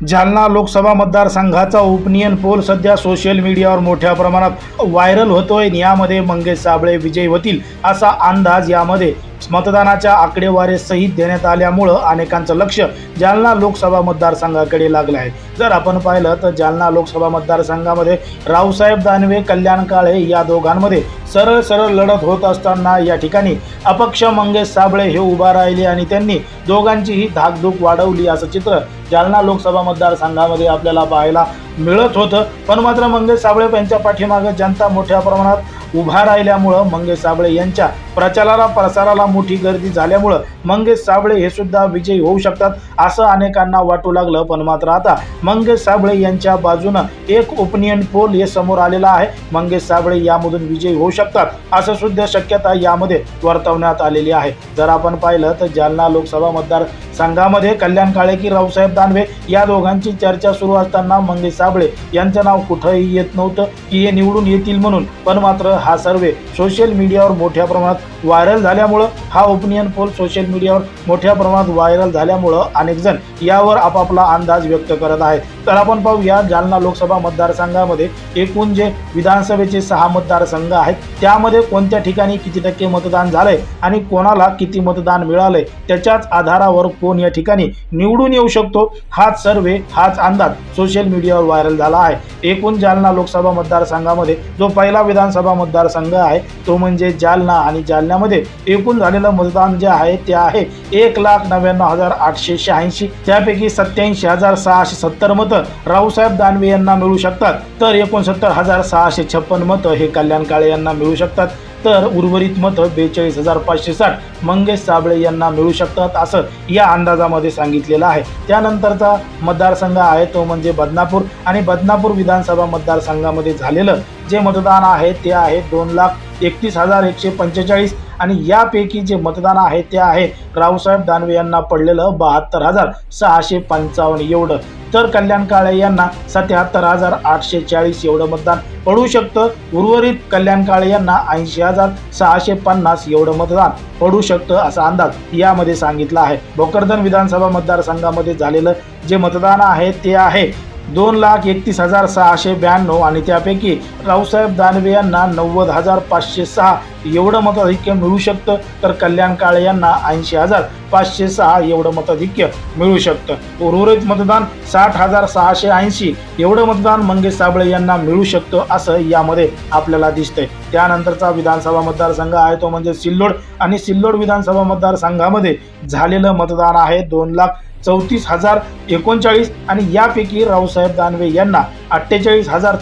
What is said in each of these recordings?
जालना लोकसभा मतदारसंघाचा ओपनियन पोल सध्या सोशल मीडियावर मोठ्या प्रमाणात व्हायरल होतोय. यामध्ये मंगेश साबळे विजयी होतील असा अंदाज यामध्ये मतदानाच्या आकडेवारीसहित देण्यात आल्यामुळं अनेकांचं लक्ष जालना लोकसभा मतदारसंघाकडे लागलं आहे. जर आपण पाहिलं तर जालना लोकसभा मतदारसंघामध्ये रावसाहेब दानवे कल्याण काळे या दोघांमध्ये सरळ सरळ लढत होत असताना या ठिकाणी अपक्ष मंगेश साबळे हे उभा राहिले आणि त्यांनी दोघांचीही धाकधूक वाढवली असं चित्र जालना लोकसभा मतदारसंघामध्ये आपल्याला पाहायला मिळत होतं. पण मात्र मंगेश साबळे यांच्या पाठीमागं जनता मोठ्या प्रमाणात उभा राहिल्यामुळं मंगेश साबळे यांच्या प्रचाराला प्रसाराला मोठी गर्दी झाल्यामुळं मंगेश साबळे हे सुद्धा विजयी होऊ शकतात असं अनेकांना वाटू लागलं. पण मात्र आता मंगेश साबळे यांच्या बाजूनं एक ओपिनियन पोल हे समोर आलेला आहे. मंगेश साबळे यामधून विजयी होऊ शकतात असं सुद्धा शक्यता यामध्ये वर्तवण्यात आलेली आहे. जर आपण पाहिलं तर जालना लोकसभा मतदार संघामध्ये कल्याण काळे की रावसाहेब दानवे या दोघांची चर्चा सुरू असताना मंगेश साबळे यांचं नाव कुठंही येत नव्हतं की हे निवडून येतील म्हणून. पण मात्र हा सर्वे सोशल मीडियावर मोठ्या प्रमाणात व्हायरल झाल्यामुळं हा ओपिनियन पोल सोशल मीडियावर मोठ्या प्रमाणात व्हायरल झाल्यामुळं अनेक जण यावर आपापला अंदाज व्यक्त करत आहेत. तर आपण पाहूया जालना लोकसभा मतदारसंघामध्ये एकूण जे विधानसभेचे सहा मतदारसंघ आहेत त्यामध्ये कोणत्या ठिकाणी किती टक्के मतदान झालंय आणि कोणाला किती मतदान मिळालंय त्याच्याच आधारावर कोण या ठिकाणी निवडून येऊ शकतो हाच सर्वे हाच अंदाज सोशल मीडियावर व्हायरल झाला आहे. एकूण जालना लोकसभा मतदारसंघामध्ये जो पहिला विधानसभा मतदारसंघ आहे तो म्हणजे जालना आणि जालन्यामध्ये एकूण झाले झालेलं मतदान जे आहे ते आहे एक लाख नव्याण्णव हजार आठशे शहाऐंशी. त्यापैकी सत्याऐंशी हजार सहाशे सत्तर मतं रावसाहेब दानवे यांना मिळू शकतात. तर एकोणसत्तर हजार सहाशे छप्पन मतं हे कल्याण काळे यांना मिळू शकतात. तर उर्वरित मतं बेचाळीस हजार पाचशे साठ मंगेश साबळे यांना मिळू शकतात असं या अंदाजामध्ये सांगितलेलं आहे. त्यानंतरचा मतदारसंघ आहे तो म्हणजे बदनापूर आणि बदनापूर विधानसभा मतदारसंघामध्ये झालेलं जे मतदान आहे ते आहे दोन लाख एकतीस हजार एकशे पंचेचाळीस. आणि यापैकी जे मतदान आहे ते आहे. रावसाहेब दानवे यांना पडलेलं बहात्तर हजार सहाशे पंचावन्न एवढं. तर कल्याण काळे यांना सत्याहत्तर हजार आठशे चाळीस एवढं मतदान पडू शकतं. उर्वरित कल्याण काळे यांना ऐंशी हजार सहाशे पन्नास एवढं मतदान पडू शकतं असा अंदाज यामध्ये सांगितला आहे. भोकरदन विधानसभा मतदारसंघामध्ये झालेलं जे मतदान आहे ते आहे. दोन लाख एकतीस हजार सहाशे ब्याण्णव आणि त्यापैकी रावसाहेब दानवे यांना नव्वद हजार पाचशे सहा एवढं मताधिक्य मिळू शकतं. तर कल्याण काळे यांना ऐंशी हजार पाचशे सहा एवढं मताधिक्य मिळू शकतं. उर्वरित मतदान साठ हजार सहाशे ऐंशी एवढं मतदान मंगेश साबळे यांना मिळू शकतं असं यामध्ये आपल्याला दिसतंय. त्यानंतरचा विधानसभा मतदारसंघ आहे तो म्हणजे सिल्लोड. आणि सिल्लोड विधानसभा मतदारसंघामध्ये झालेलं मतदान आहे दोन लाख चौतीस हजार एकोणचाळीस आणि यापैकी रावसाहेब दानवे यांना अठ्ठेचाळीस हजार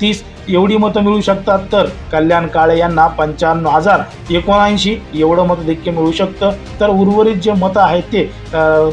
तीस एवढी मतं मिळू शकतात तर कल्याण काळे यांना पंच्याण्णव हजार एकोणऐंशी एवढं मतं देखील मिळू शकतं. तर उर्वरित जे मतं आहेत ते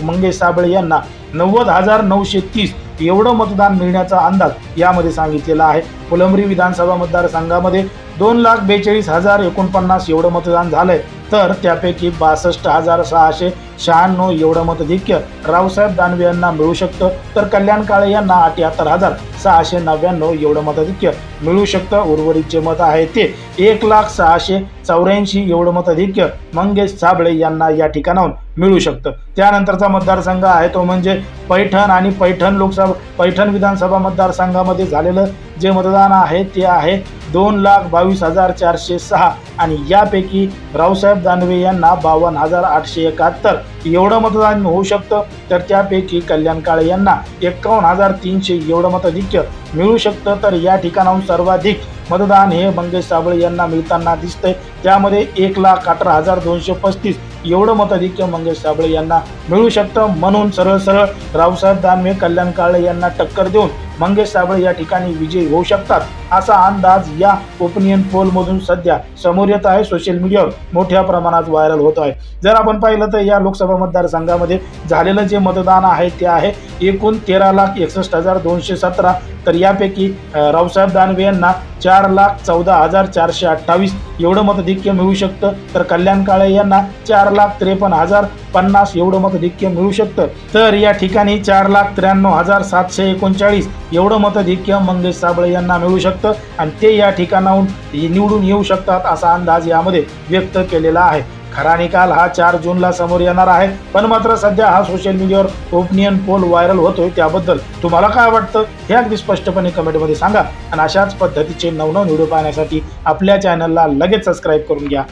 मंगेश साबळे यांना नव्वद हजार नऊशे तीस एवढं मतदान मिळण्याचा अंदाज यामध्ये सांगितलेला आहे. फुलंब्री विधानसभा मतदारसंघामध्ये दोन लाख बेचाळीस हजार एकोणपन्नास एवढं मतदान झालंय. तर त्यापैकी बासष्ट हजार सहाशे शहाण्णव एवढं मतधिक्य रावसाहेब दानवे यांना मिळू शकतं. तर कल्याण काळे यांना अठ्याहत्तर हजार सहाशे नव्याण्णव एवढं मतधिक्य मिळू शकतं. उर्वरित जे मत आहे ते. एक लाख सहाशे चौऱ्याऐंशी एवढं मतधिक्य मंगेश साबळे यांना या ठिकाणाहून मिळू शकतं. त्यानंतरचा मतदारसंघ आहे तो म्हणजे पैठण आणि पैठण लोकसभा पैठण विधानसभा मतदारसंघामध्ये झालेलं जे मतदान आहे ते आहे दोन लाख बावीस हजार चारशे सहा. आणि यापैकी रावसाहेब दानवे यांना बावन्न हजार आठशे एकाहत्तर. एवढं मतदान होऊ शकतं तर त्यापैकी कल्याण काळे यांना एकावन्न हजार तीनशे एवढं मताधिक्य मिळू शकतं. तर या ठिकाणाहून सर्वाधिक मतदान हे मंगेश साबळे यांना मिळताना दिसतंय. त्यामध्ये एक लाख अठरा हजार दोनशे पस्तीस. एवढं मताधिक्य मंगेश साबळे यांना मिळू शकतं म्हणून सरळ सरळ रावसाहेब दानवे कल्याण काळे यांना टक्कर देऊन मंगेश साबळे या ठिकाणी विजयी होऊ शकतात. असा अंदाज या ओपिनियन पोलमधून सध्या समोर येत आहे. सोशल मीडियावर मोठ्या प्रमाणात व्हायरल होत आहे. जर आपण पाहिलं तर या लोकसभा मतदारसंघामध्ये झालेलं जे मतदान आहे ते आहे एकूण तेरा लाख एकसष्ट हजार दोनशे सतरा. तर यापैकी रावसाहेब दानवे यांना चार लाख चौदा हजार चारशे अठ्ठावीस एवढं मतधिक्य मिळू शकतं तर कल्याण काळे यांना चार लाख त्रेपन्न हजार पन्नास एवढं मतधिक्य मिळू शकतं. तर या ठिकाणी चार लाख त्र्याण्णव हजार सातशे एकोणचाळीस एवढं मतधिक्य मंगेश साबळे यांना मिळू शकतं. आणि ते या ठिकाणाहून निवडून येऊ शकतात असा अंदाज यामध्ये व्यक्त केलेला आहे. खरा निकाल हा चार जूनला समोर येणार आहे. पण मात्र सध्या हा सोशल मीडियावर ओपिनियन पोल व्हायरल होतोय त्याबद्दल तुम्हाला काय वाटतं? हे अगदी स्पष्टपणे कमेंटमध्ये सांगा. आणि अशाच पद्धतीचे नवनव व्हिडिओ पाहण्यासाठी आपल्या चॅनलला लगेच सबस्क्राईब करून घ्या.